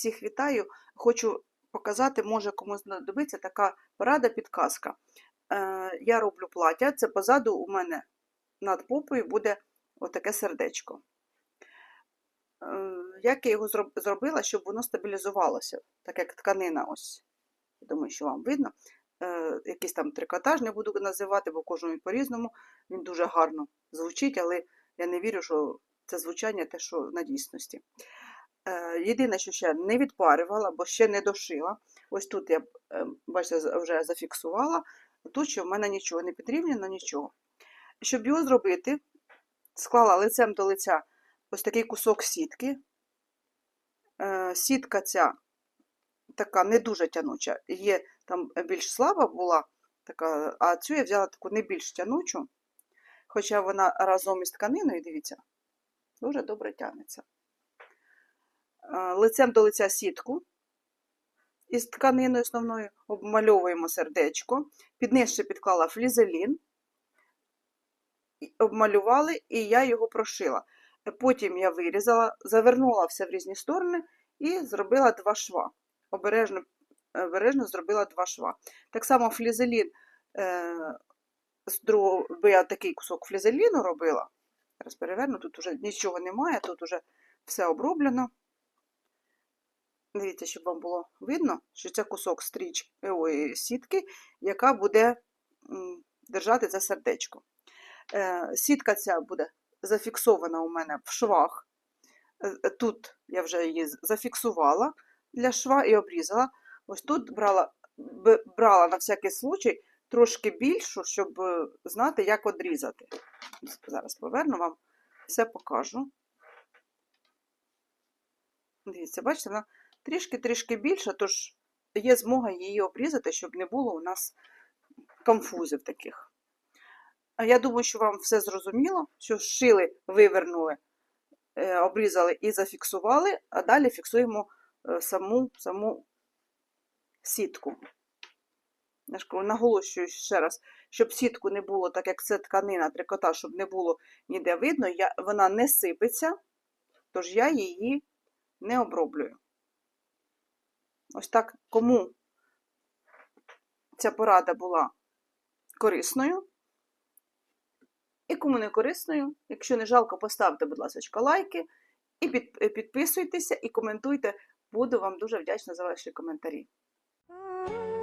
Всіх вітаю. Хочу показати, може комусь знадобиться така порада, підказка. Е, я роблю плаття, це позаду у мене над попою буде отаке сердечко. Е, як я його зробила, щоб воно стабілізувалося, так як тканина ось. Я думаю, що вам видно. Е, якийсь там трикотаж не буду називати, бо кожному по-різному. Він дуже гарно звучить, але я не вірю, що це звучання те, що на дійсності. Е, Єдине, що ще не відпарювала, бо ще не дошила. Ось тут я, е, бачите, вже зафіксувала. Тут ще в мене нічого не підрівняно, нічого. Щоб його зробити, склала лицем до лиця ось такий кусок сітки. Сітка ця така не дуже тянуча. Є там більш слаба була, така, а цю я взяла таку не більш тянучу, хоча вона разом із тканиною, дивіться, дуже добре тягнеться. Е, Лицем до лиця сітку із тканиною основною обмальовуємо сердечко. Під низ ще підклала флізелін, обмалювали, і я його прошила. Е, Потім я вирізала, завернула все в різні сторони і зробила два шва. Обережно, обережно зробила два шва. Так само флізелін, е, бо я такий кусок флізеліну робила. Зараз переверну, тут вже нічого немає, тут вже все оброблено. Дивіться, щоб вам було видно, що це кусок стріч, ой, сітки, яка буде держати це сердечко. Е, Сітка ця буде зафіксована у мене в швах. Е, е, Тут я вже її зафіксувала для шва і обрізала. Ось тут брала, брала на всякий случай трошки більшу, щоб е, знати, як одрізати. Зараз поверну вам, все покажу. Дивіться, бачите, вона трішки-трішки більша, тож є змога її обрізати, щоб не було у нас конфузів таких. Я думаю, що вам все зрозуміло, що шили, вивернули, е, обрізали і зафіксували, а далі фіксуємо е, саму, саму сітку. Наголошую ще раз, щоб сітку не було, так як це тканина, трикота, щоб не було ніде видно, я, вона не сипеться, тож я її не оброблюю. Ось так, кому ця порада була корисною, і кому не корисною, якщо не жалко, поставте, будь ласка, лайки, і підписуйтеся, і коментуйте. Буду вам дуже вдячна за ваші коментарі. Bye.